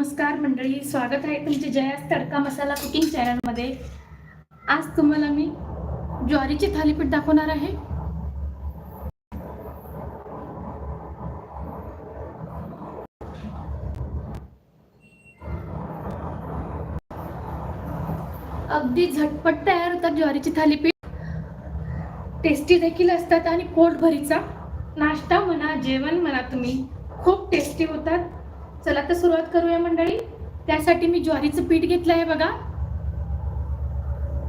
नमस्कार मंडळी स्वागत आहे तुमचे जयास तडका मसाला कुकिंग चॅनलमध्ये आज तुम्हाला मी ज्वारीची थालीपीठ दाखवणार आहे. अगदी झटपट तयार होतात ज्वारीची थालीपीठ. टेस्टी देखील असतात आणि पोट भरीचा नाश्ता म्हणा जेवण म्हणा तुम्ही खूप टेस्टी होतात. चला तर सुरुवात करूया मंडळी. त्यासाठी मी ज्वारीचं पीठ घेतलं आहे बघा.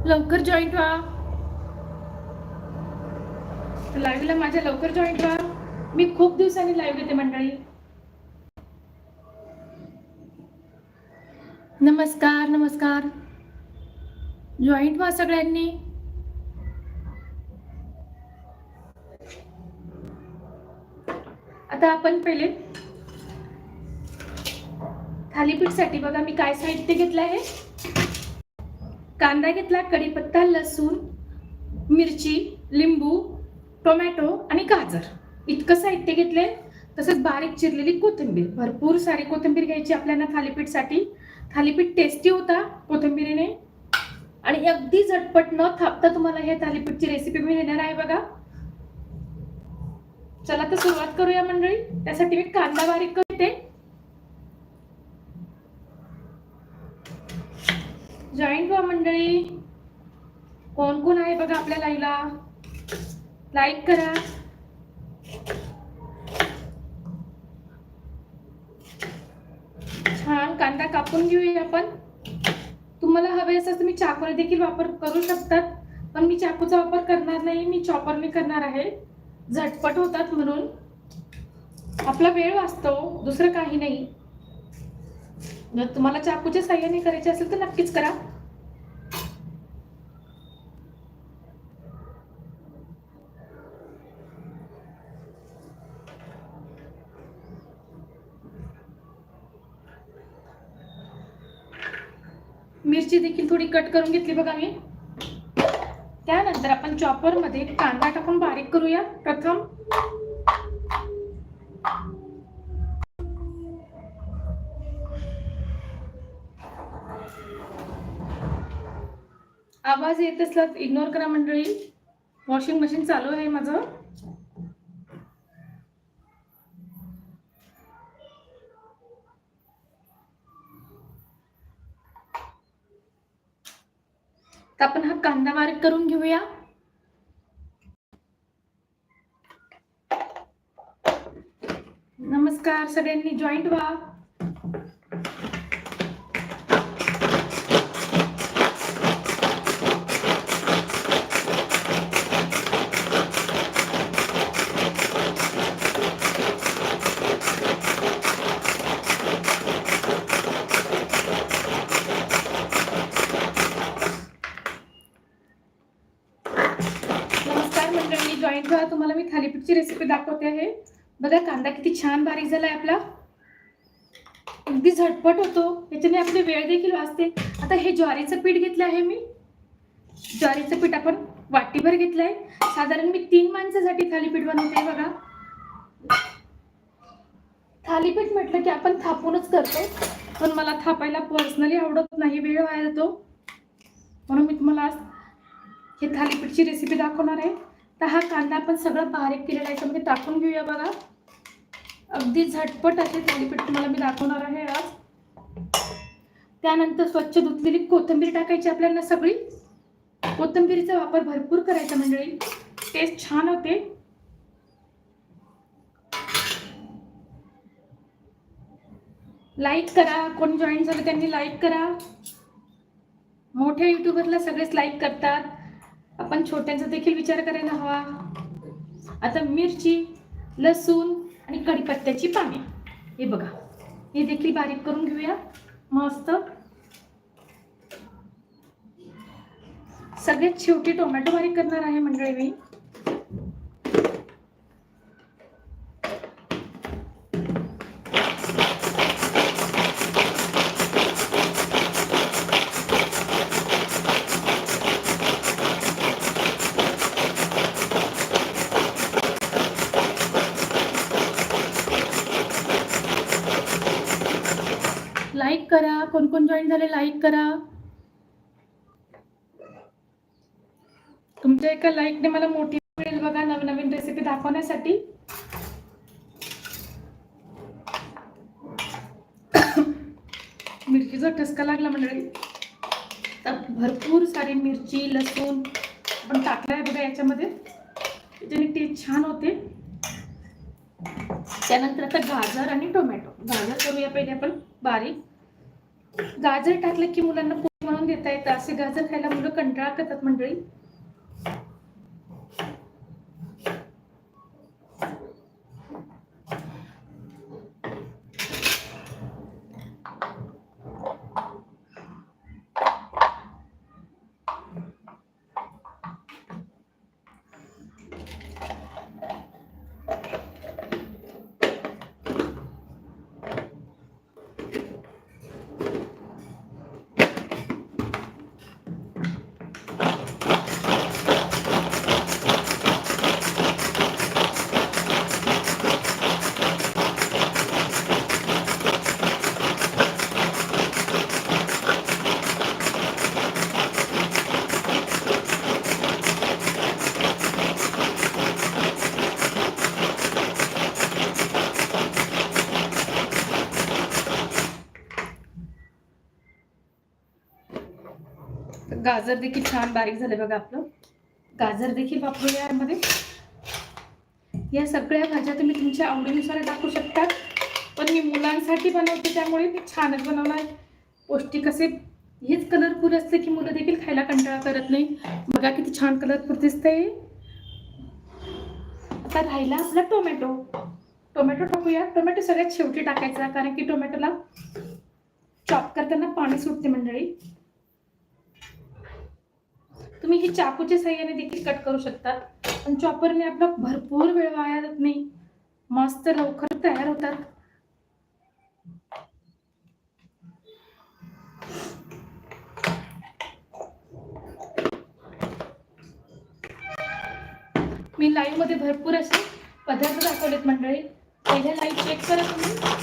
लवकर जॉईंट व्हा. लाईव्हला माझ्या लवकर जॉईंट व्हा. मी खूप दिवसांनी लाईव्ह घेते मंडळी. नमस्कार नमस्कार. जॉईंट व्हा सगळ्यांनी. आता आपण पहिले थालीपीठसाठी बघा मी काय साहित्य घेतलं आहे. कांदा घेतला कढीपत्ता लसूण मिरची लिंबू टोमॅटो आणि गाजर. इतकं साहित्य घेतले तसंच बारीक चिरलेली कोथिंबीर. भरपूर सारी कोथिंबीर घ्यायची आपल्याला थालीपीठसाठी. थालीपीठ टेस्टी होता कोथिंबीरीने. आणि अगदी झटपट न थापता तुम्हाला हे थालीपीठची रेसिपी मी देणार आहे बघा. चला तर सुरुवात करूया मंडळी. त्यासाठी मी कांदा बारीक करते. जॉईंट व्हा मंडळी कोण कोण आहे बघा आपल्या लाईव्हला लाईक करा. छान कांदा कापून घेऊया आपण. तुम्हाला हवे असं तुम्ही चाकूने देखील वापर करू शकतात पण मी चाकूचा वापर करणार नाही मी चॉपरने करणार आहे. झटपट होतात म्हणून. आपला वेळ वाचतो दुसरं काही नाही. जर तुम्हाला चाकूच्या साह्याने करायचे असेल तर नक्कीच करा. मिरची देखील थोडी कट करून घेतली बघा मी. त्यानंतर आपण चॉपरमध्ये कांदा टाकून बारीक करूया. प्रथम आवाज येत असला इग्नोर करा मंडळी. वॉशिंग मशीन चालू आहे माझं. तर आपण हा कांदा बारीक करून घेऊया. नमस्कार सगळ्यांनी जॉईंट व्हा. बघा कांदा किती छान बारीक झालाय आपला. अगदी झटपट होतो. याच्याने आपली वेळ देखील वाचते. आता हे ज्वारीचं पीठ घेतलं आहे मी. ज्वारीचं पीठ आपण वाटीभर घेतलं आहे साधारण मी तीन माणसासाठी थालीपीठ बनवते बघा. थालीपीठ म्हटलं की आपण थापूनच करतो पण मला थापायला पर्सनली आवडत नाही वेळ व्हायला जातो. म्हणून मी तुम्हाला आज हे थालीपीठची रेसिपी दाखवणार आहे. तर हा कांदा आपण सगळं बारीक केलेला आहे. याच्यामध्ये टाकून घेऊया बघा. अगदी झटपट असे थालीपीठ तुम्हाला मी दाखवणार आहे आज. त्यानंतर स्वच्छ धुतलेली कोथिंबीर टाकायची आपल्याला सगळी. कोथिंबीरीचा वापर भरपूर करायचा मंडळी. टेस्ट छान होते. लाईक करा. कोण जॉईन झालं त्यांनी लाईक करा. मोठ्या युट्यूबरला सगळेच लाईक करतात. आपण छोट्यांचा देखील विचार करायला हवा. आता मिरची लसूण आणि कडीपत्त्याची पाने. हे बघा. हे देखील बारीक करून घेऊया. मस्त. सगळ्यात शेवटी टोमॅटो बारीक करणार आहे मंडळी मी. करा. तुमच्या एका लाईकने मला मोठी मिळेल बघा नवनवीन रेसिपी दाखवण्यासाठी. मिरचीचा ठसका लागला मंडळी. तर भरपूर सारी मिरची लसूण आपण टाकलाय आहे बघा याच्यामध्ये. त्याच्याने टेस्ट छान होते. त्यानंतर आता गाजर आणि टोमॅटो. गाजर करूया पहिले आपण बारीक. गाजर टाकलं की मुलांना पोट म्हणून देता येतं. असे गाजर खायला मुलं कंटाळा करतात मंडळी. गाजर देखील छान बारीक झालं बघा आपलं. गाजर देखील वापरूया यामध्ये. या सगळ्या भाज्या तुम्ही तुमच्या आवडीनुसार टाकू शकता. पण मी मुलांसाठी बनवते त्यामुळे मी छानच बनवणार. पौष्टिक असे हेच कलरफुल असते की मुलं देखील खायला कंटाळा करत नाही. बघा किती छान कलरफुल दिसते आता राहिला आपला टोमॅटो. टोमॅटो टाकूया. टोमॅटो सगळ्यात शेवटी टाकायचा कारण की टोमॅटोला चॉप करताना पाणी सुटते मंडळी. तुम्ही ही चाकूच्या साह्याने देखील कट करू शकता पण चॉपरने आपला भरपूर वेळ वाया जात नाही. मस्त लवकर तयार होतात. मी लाईव्हमध्ये भरपूर असे पदार्थ दाखवलेत मंडळी. पहिल्या लाईव्ह चेक करा तुम्ही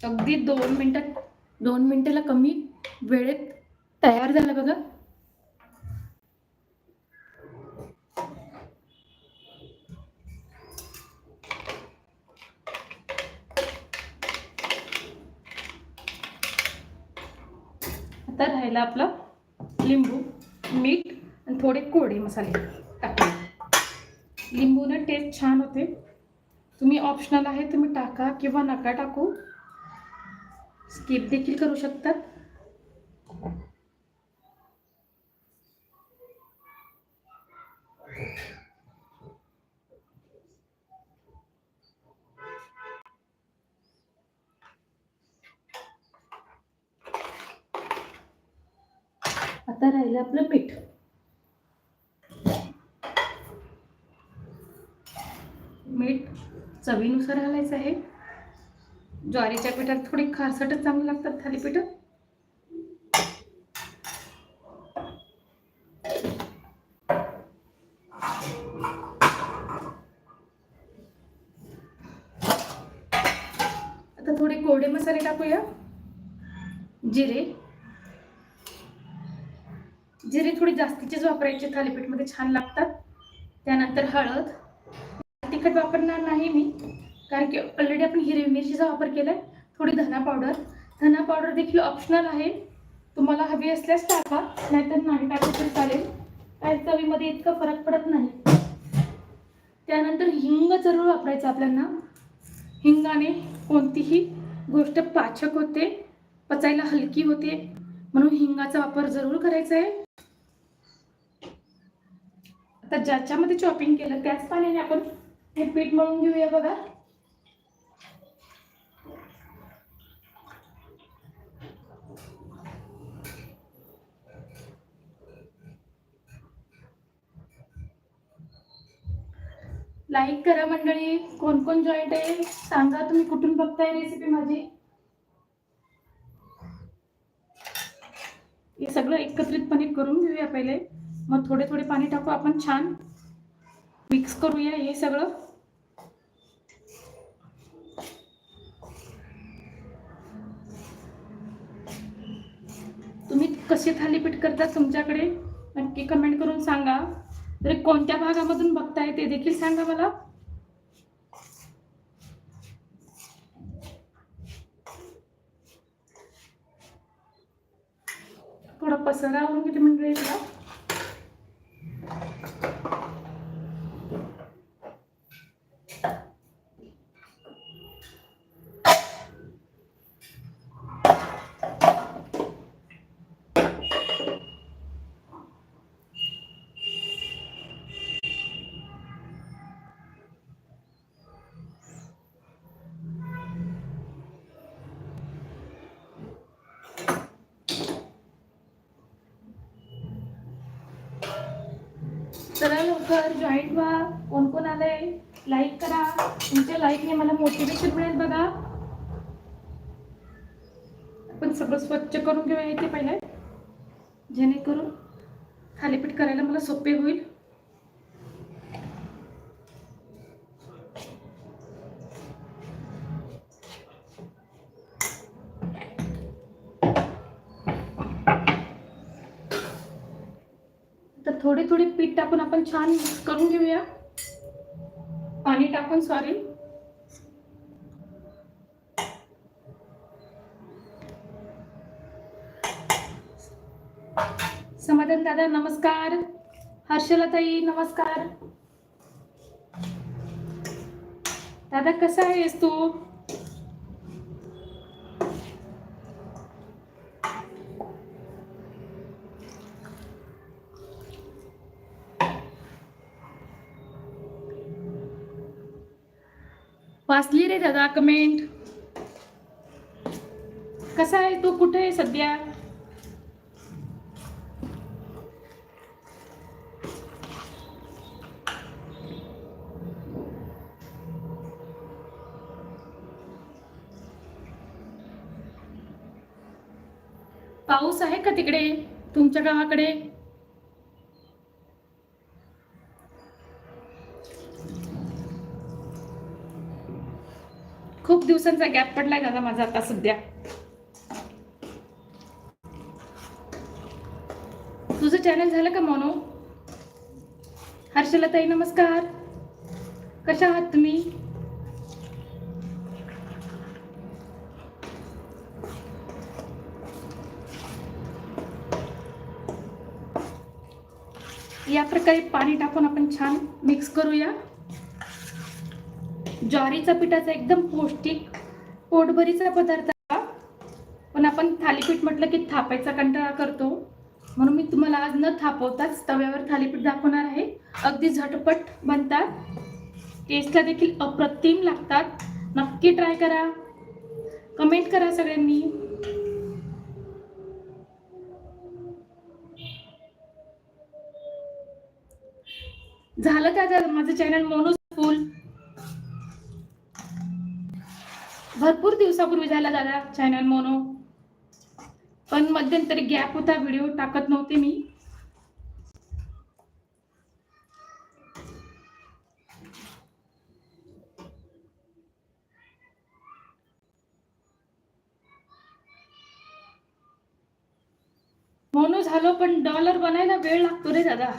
अगदी दोन मिनिटात दोन मिनिटाला कमी वेळेत तयार झाला बघा. आता राहिला आपला लिंबू मीठ आणि थोडे कोडे मसाले टाकले लिंबूनं टेस्ट छान होते. तुम्ही ऑप्शनल आहे तुम्ही टाका किंवा नका टाकू. स्किप देखील करू शकतात. आता राहिलं आपलं पीठ. मीठ चवीनुसार घालायचं आहे. ज्वारीच्या पिठात थोडी खारसटच चांगली लागतात थालीपीठ. आता थोडे कोरडे मसाले टाकूया. जिरे. जिरे थोडी जास्तीचेच वापरायचे थालीपीठमध्ये छान लागतात. त्यानंतर हळद. तिखट वापरणार नाही मी. कारण की ऑलरेडी आपण हिरवी मिरचीचा वापर केला आहे थोडी धना पावडर धना पावडर देखील ऑप्शनल आहे. तुम्हाला हवी असल्यास टाका नाहीतर नाही टाकलं तरी चालेल. काय चवीमध्ये इतका फरक पडत नाही. त्यानंतर हिंग जरूर वापरायचं आपल्याला. हिंगाने कोणतीही गोष्ट पाचक होते पचायला हलकी होते. म्हणून हिंगाचा वापर जरूर करायचा आहे. आता ज्याच्यामध्ये चॉपिंग केलं त्याच पाण्याने आपण हे पीठ मळून घेऊया बघा. लाईक करा मंडळी. कोण कोण जॉईंट आहे? सांगा तुम्ही कुठून बघताय रेसिपी माझी? हे सगळं एकत्रितपणे करून घेऊया पहिले. मग थोडे थोडे पाणी टाकू आपण छान. मिक्स करूया हे सगळं. तुम्ही कसे थालीपीठ करता तुमच्याकडे? नक्की कमेंट करून सांगा. तर कोणत्या भागामधून बघताय ते देखील सांगा मला. थोडा पसारा होऊन किती मिनिट येईल कर जॉईंट व्हा कोण कोण आलंय लाईक करा. तुमच्या लाईकने मला मोटिवेशन मिळेल बघा. आपण सगळं स्वच्छ करून घेऊया इथे पहिले. जेणेकरून थालीपीठ करायला मला सोपे होईल तर थोडे पीठ टाकून आपण छान मिक्स करून घेऊया. पाणी टाकून सॉरी समाधान दादा नमस्कार. हर्षलाताई नमस्कार. दादा कसा आहेस तू? वाचली रे दादा कमेंट कसा आहे तू? कुठे आहे सध्या? पाऊस आहे का तिकडे? तुमच्या गावाकडे खूप दिवसांचा गॅप पडलाय दादा माझा आता सध्या. तुझं चॅनल झालं का मोनो? हर्षलताई नमस्कार. कशा आहात तुम्ही? या प्रकारे पाणी टाकून आपण छान मिक्स करूया. ज्वारीचा पिठाचा एकदम पौष्टिक पोटभरीचा पदार्थ पण आपण थालीपीठ म्हटलं की थापायचा कंटाळा करतो. म्हणून मी तुम्हाला आज न थापवताच तव्यावर थालीपीठ दाखवणार आहे. अगदी झटपट बनतात. टेस्टला देखील अप्रतिम लागतात. नक्की ट्राय करा. कमेंट करा सगळ्यांनी. झालं का माझं चॅनल मोनो भरपूर दिवसापूर्वी झाला दादा चॅनल मोनो पण मध्यंतरी गॅप होता व्हिडिओ टाकत नव्हते मी. मोनो झालो पण डॉलर बनायला वेळ लागतो रे दादा.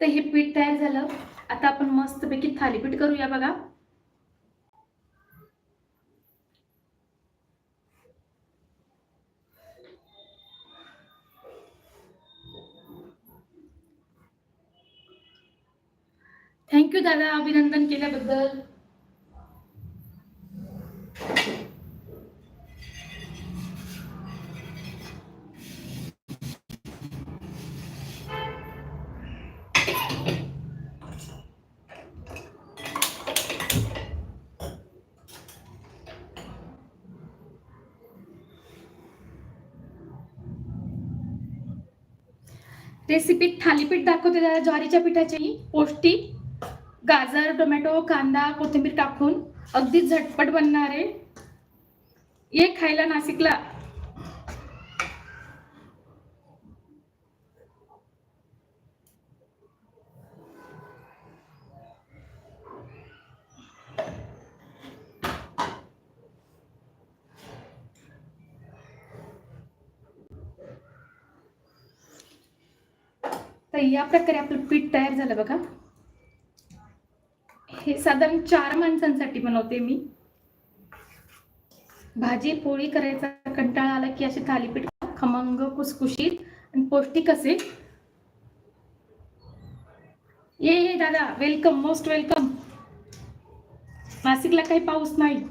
तर हे पीठ तयार झालं. आता आपण मस्तपैकी थालीपीठ करूया बघा. थँक्यू दादा अभिनंदन केल्याबद्दल. रेसिपीत थालीपीठ दाखवते दादा ज्वारीच्या पिठाची. पौष्टिक गाजर टोमॅटो कांदा कोथिंबीर टाकून अगदी झटपट बनणार आहे. ये खायला नाशिकला प्रकारे आपलं पीठ तयार झालं बघा. हे साधारण चार माणसांसाठी बनवते मी. भाजी पोळी करायचा कंटाळा आला की असे थालीपीठ खमंग कुसकुशीत आणि पौष्टिक असे ये ये दादा वेलकम मोस्ट वेलकम नाशिकला काही पाऊस नाही.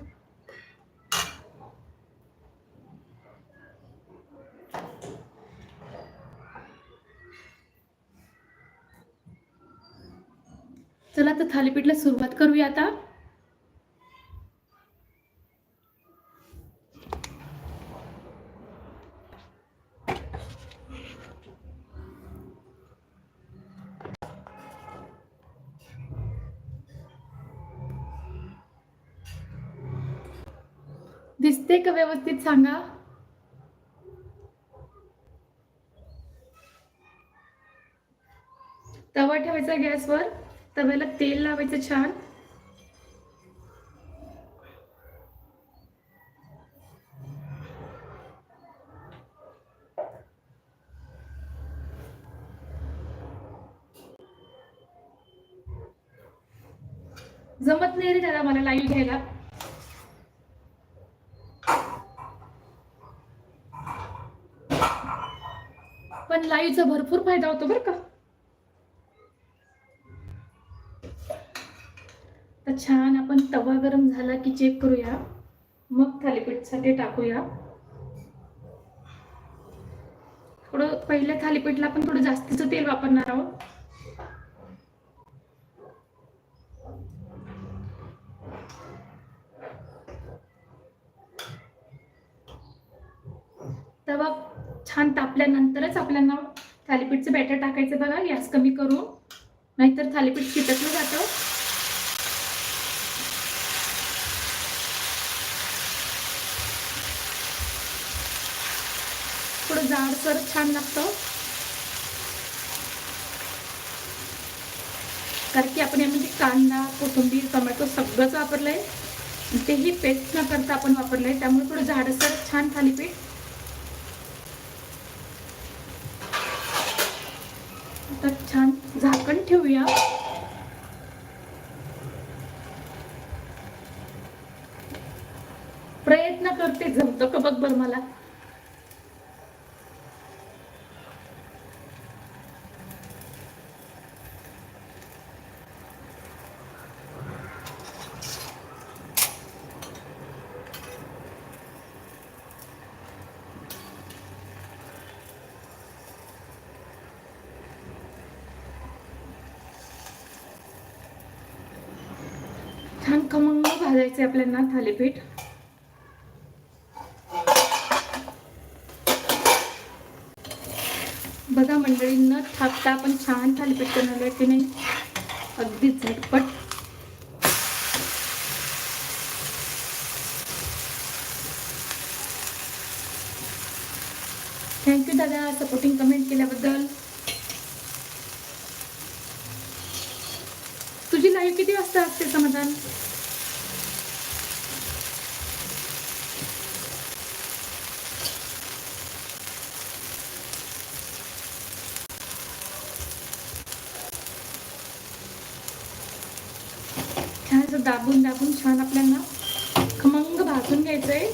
चला तर थालीपीठला सुरुवात करूया आता. दिसते का व्यवस्थित सांगा? तवा ठेवायचा गॅसवर. तव्याला तेल लावायचं छान. जमत नाही रे दादा मला लाईव्ह घ्यायला. पण लाईव्हचा भरपूर फायदा होतो बरं का. छान आपण तवा गरम झाला की चेक करूया. मग थालीपीठसाठी टाकूया. थोडं पहिल्या थालीपीठला आपण थोडं जास्तीचं तेल वापरणार आहोत. तवा छान तापल्यानंतरच आपल्याला थालीपीठचं बॅटर टाकायचं बघा. गॅस कमी करून. नाहीतर थालीपीठ चिटकलं जातं थोडं जाडसर छान लागतं. कारण की आपण यामध्ये कांदा कोथिंबीर टोमॅटो सगळंच वापरलंय. तेही पेस्ट न करता आपण वापरलंय. त्यामुळे थोडं जाडसर छान थालीपीठ. आता छान झाकण ठेवूया प्रयत्न करते जमतं का बघ बरं मला छान खमंग भाजायचे आपल्याला थालीपीठ. बघा मंडळी न थापता आपण छान थालीपीठ बनवलं की नाही? अगदी झटपट. थँक्यू दादा सपोर्टिंग कमेंट केल्याबद्दल. तुझी लाईव्ह किती वाजता असते समाधान छान असं दाबून दाबून छान आपल्याला खमंग भाजून घ्यायचंय.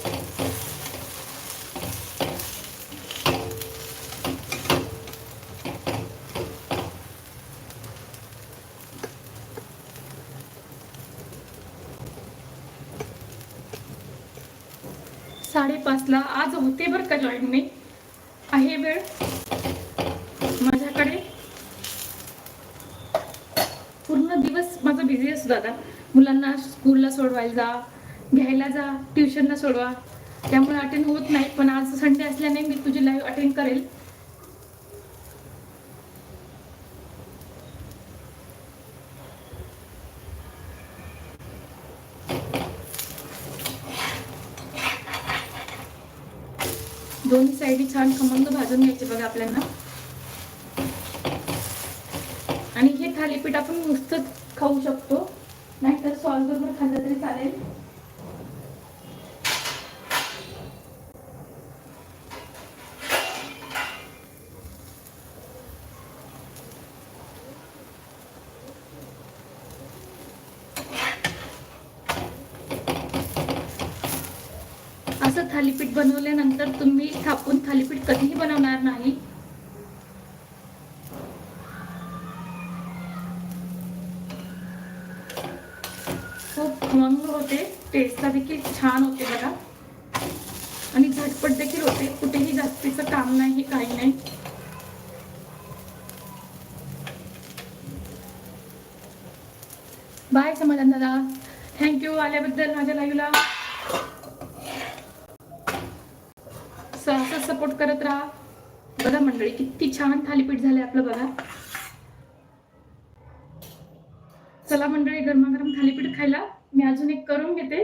साडेपाचला आज होते बरं का जॉईन मी आहे वेळ माझ्याकडे पूर्ण दिवस माझा बिझी असतो दादा मुलांना स्कूलला सोडवायला जा घ्यायला जा ट्युशनला सोडवा. त्यामुळे अटेंड होत नाही पण आज संडे असल्याने मी तुझी लाईव्ह अटेंड करेल. दोन्ही साईडनी छान खमंग भाजून घ्यायचे बघा आपल्याला. आणि हे थालीपीठ आपण नुसतं खाऊ शकतो. सॉस बरोबर खाल्लं तरी चालेल. असं थालीपीठ बनवल्यानंतर तुम्ही थापून थालीपीठ कधीही बनवणार नाही. खूप खमंग होते. टेस्टला देखील छान होते बघा. आणि झटपट देखील होते. कुठेही जास्तीचं काम नाही काही नाही. बाय समाधान दादा थँक्यू आल्याबद्दल माझ्या लाईव्हला सहसा सपोर्ट करत राहा. बघा मंडळी किती छान थालीपीठ झाले आपलं बघा. चला मंडळी गरमागरम थालीपीठ खायला मी अजून एक करून घेते.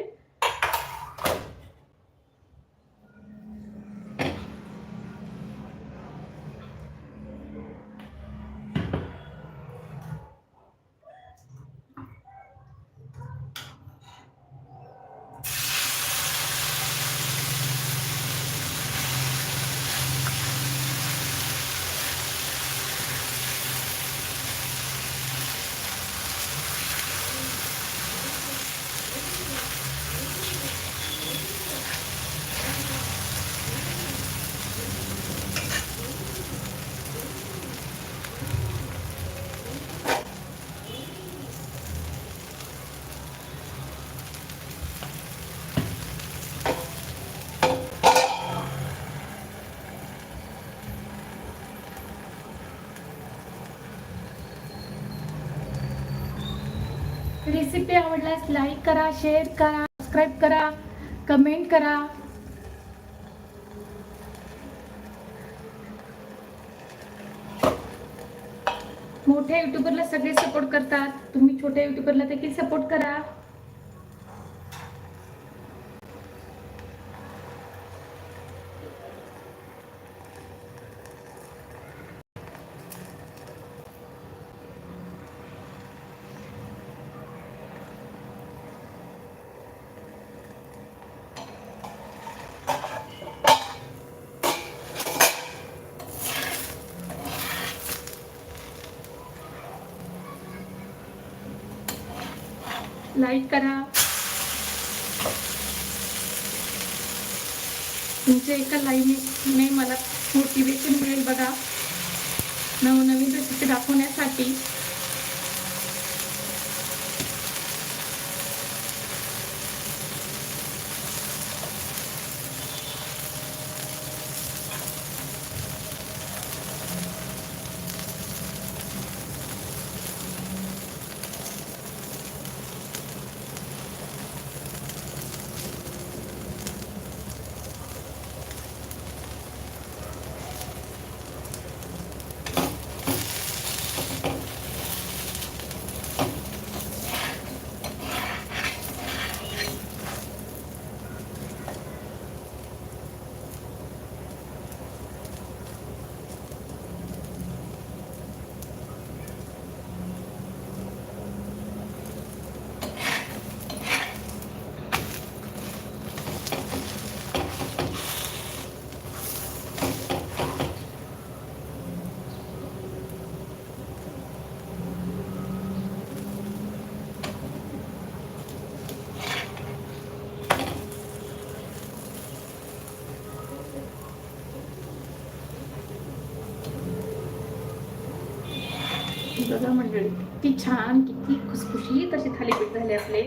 रेसिपी आवडल्यास लाईक करा शेअर करा सबस्क्राईब करा कमेंट करा. मोठ्या युट्यूबरला सगळे सपोर्ट करतात. तुम्ही छोट्या युट्यूबरला देखील सपोर्ट करा. लाईक करा. तुमच्या एका लाईव्हने मला मोटिवेशन मिळेल बघा. नवनवीन रेसिपी दाखवण्यासाठी बघा मंडळी किती छान किती खुसखुशीत असे थालीपीठ झाले आपले.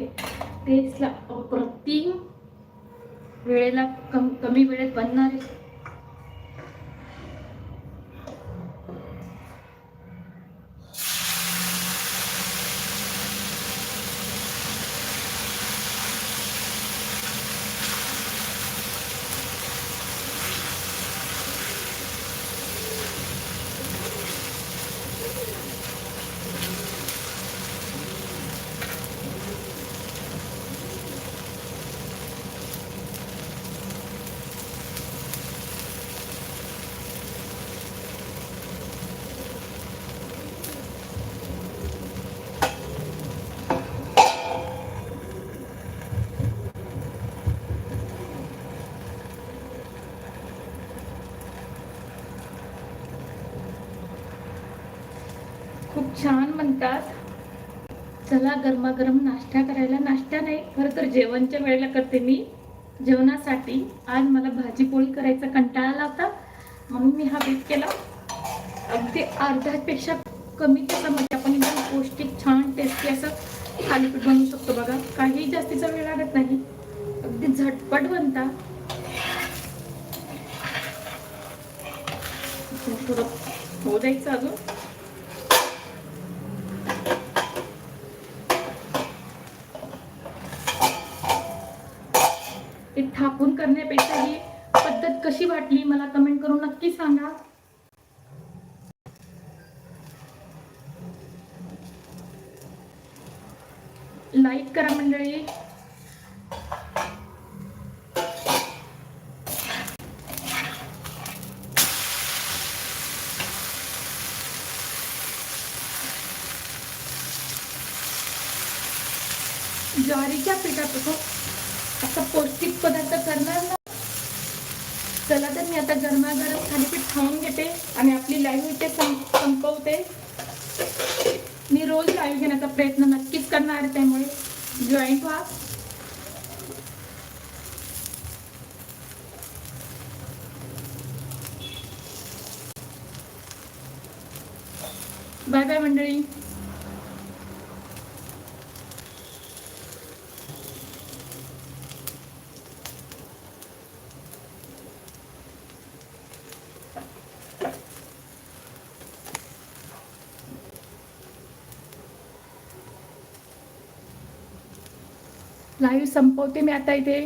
म्हणतात चला गरमागरम नाश्ता करायला. नाश्ता नाही खरं तर जेवणच्या वेळेला करते मी. जेवणासाठी आज मला भाजी पोळी करायचा कंटाळा आला होता. म्हणून मी हा बेत केला. अगदी अर्ध्यापेक्षा कमी त्याच्यामध्ये आपण एकदम पौष्टिक छान टेस्टी असं थालीपीठ बनवू शकतो बघा. काही जास्तीचा वेळ लागत नाही. अगदी झटपट बनता. थोडं होऊ द्यायचं अजून. बघून करण्यापेक्षा ही पद्धत कशी वाटली मला कमेंट करून नक्की सांगा. लाईक करा मंडळी ज्वारीच्या पिठापासून असा पौष्टिक पदार्थ करणार ना चला तर मी आता गरमागरम थालीपीठ खाऊन घेते आणि आपली लाईव्ह इथे सं- संपवते मी रोज लाईव्ह घेण्याचा प्रयत्न नक्कीच करणार त्यामुळे जॉईंट व्हा बाय बाय मंडळी लाईव्ह संपवते मी आता इथे.